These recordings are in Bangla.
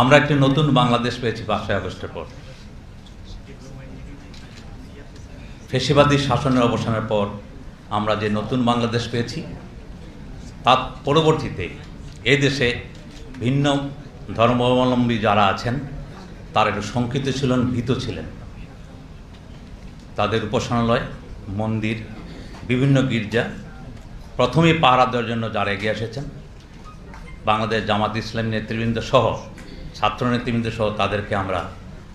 আমরা একটি নতুন বাংলাদেশ পেয়েছি পাঁচই আগস্টের পর। ফেসিবাদী শাসনের অবসানের পর আমরা যে নতুন বাংলাদেশ পেয়েছি, তার পরবর্তীতে এই দেশে ভিন্ন ধর্মাবলম্বী যারা আছেন, তারা একটু শঙ্কিত ছিলেন, ভীত ছিলেন। তাদের উপাসনালয়, মন্দির, বিভিন্ন গির্জা প্রথমেই পাহারা দেওয়ার জন্য যারা এগিয়ে এসেছেন, বাংলাদেশ জামাত ইসলাম নেতৃবৃন্দ সহ ছাত্র নেতৃবৃন্দ সহ তাদেরকে আমরা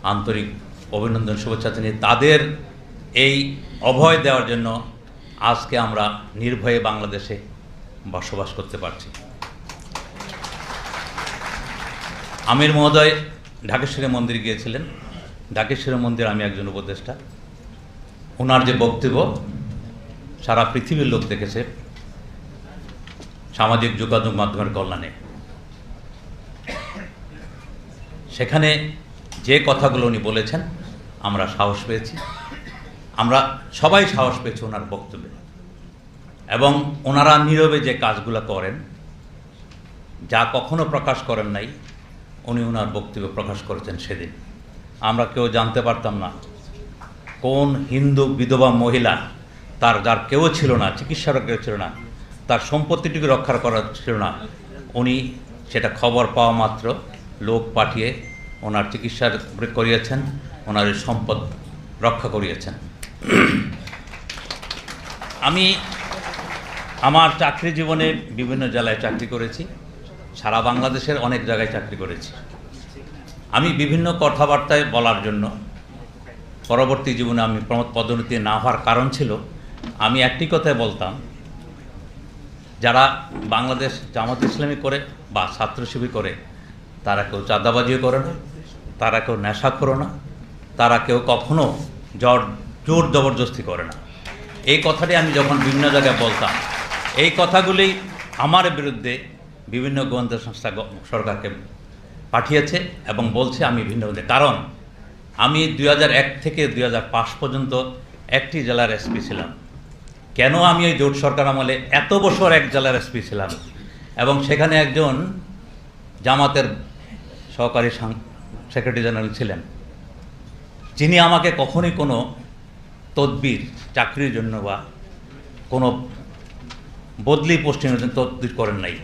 আন্তরিক অভিনন্দন, শুভেচ্ছা জানিয়ে তাদের এই অভয় দেওয়ার জন্য আজকে আমরা নির্ভয়ে বাংলাদেশে বসবাস করতে পারছি। আমির মহোদয় ঢাকেশ্বরী মন্দির গিয়েছিলেন। ঢাকেশ্বরী মন্দির আমি একজন উপদেষ্টা। ওনার যে বক্তব্য, সারা পৃথিবীর লোক দেখেছে। সামাজিক যোগাযোগ মাধ্যমের কল্যাণে। সেখানে যে কথাগুলো উনি বলেছেন, আমরা সাহস পেয়েছি। আমরা সবাই সাহস পেয়েছি ওনার বক্তব্যে। এবং ওনারা নীরবে যে কাজগুলো করেন, যা কখনো প্রকাশ করেন নাই, উনি ওনার বক্তব্য প্রকাশ করেছেন সেদিন। আমরা কেউ জানতে পারতাম না কোন হিন্দু বিধবা মহিলা, তার যার কেউ ছিল না চিকিৎসার কেউ ছিল না, তার সম্পত্তিটিকে রক্ষা করা ছিল না, উনি সেটা খবর পাওয়া মাত্র লোক পাঠিয়ে ওনার চিকিৎসা করিয়েছেন, ওনার সম্পদ রক্ষা করিয়েছেন। আমি আমার চাকরি জীবনে বিভিন্ন জেলায় চাকরি করেছি, সারা বাংলাদেশের অনেক জায়গায় চাকরি করেছি। আমি বিভিন্ন কথাবার্তায় বলার জন্য পরবর্তী জীবনে আমি প্রমোদ পদোন্নতি না হওয়ার কারণ ছিল, আমি একটি কথাই বলতাম, যারা বাংলাদেশ জামাত ইসলামী করে বা ছাত্র শিবির করে তারা কেউ চাঁদাবাজিও করে না, তারা কেউ নেশা করে না, তারা কেউ কখনো জর, জোর জবরদস্তি করে না। এই কথাটি আমি যখন বিভিন্ন জায়গায় বলতাম, এই কথাগুলি আমার বিরুদ্ধে বিভিন্ন গোয়েন্দা সংস্থা সরকারকে পাঠিয়েছে এবং বলছে আমি ভিন্ন ভিন্ন কারণ আমি দুই হাজার এক থেকে দু হাজার পাঁচ পর্যন্ত একটি জেলার এসপি ছিলাম। কেন আমি ওই জোট সরকার আমলে এত বছর এক জেলার এসপি ছিলাম? এবং সেখানে একজন জামাতের সহকারী সেক্রেটারি জেনারেল ছিলেন। যিনি আমাকে কখনই কোনো তদবির, চাকরির জন্য বা কোনো বদলি পোস্টিংয়ের জন্য তদবির করেন নাই,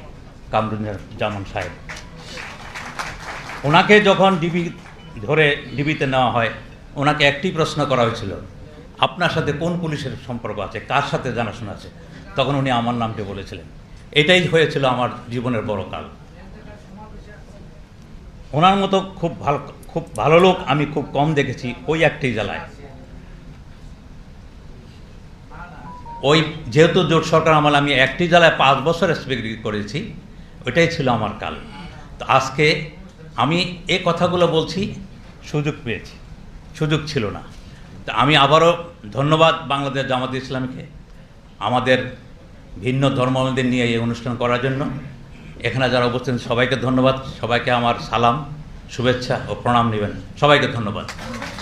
কামরুন জামান সাহেব। ওনাকে যখন ডিবি ধরে ডিবিতে নেওয়া হয়, ওনাকে একটি প্রশ্ন করা হয়েছিল, আপনার সাথে কোন পুলিশের সম্পর্ক আছে? কার সাথে জানাশোনা আছে? তখন উনি আমার নামটি বলেছিলেন। এটাই হয়েছিল আমার জীবনের বড় কাল। ওনার মতো খুব ভালো খুব ভালো লোক আমি খুব কম দেখেছি ওই একটি জেলায়। ওই যেহেতু জোট সরকার আমলে আমি একটি জেলায় পাঁচ বছর এসপি করেছি, ওইটাই ছিল আমার কাল। তো আজকে আমি এ কথাগুলো বলছি, সুযোগ পেয়েছি, সুযোগ ছিল না। তো আমি আবারও ধন্যবাদ বাংলাদেশ জামাত ইসলামীকে, আমাদের ভিন্ন ধর্মাবলম্বীদের নিয়ে এই অনুষ্ঠান করার জন্য। এখানে যারা উপস্থিত সবাইকে ধন্যবাদ। সবাইকে আমার সালাম শুভেচ্ছা ও প্রণাম নেবেন সবাইকে ধন্যবাদ।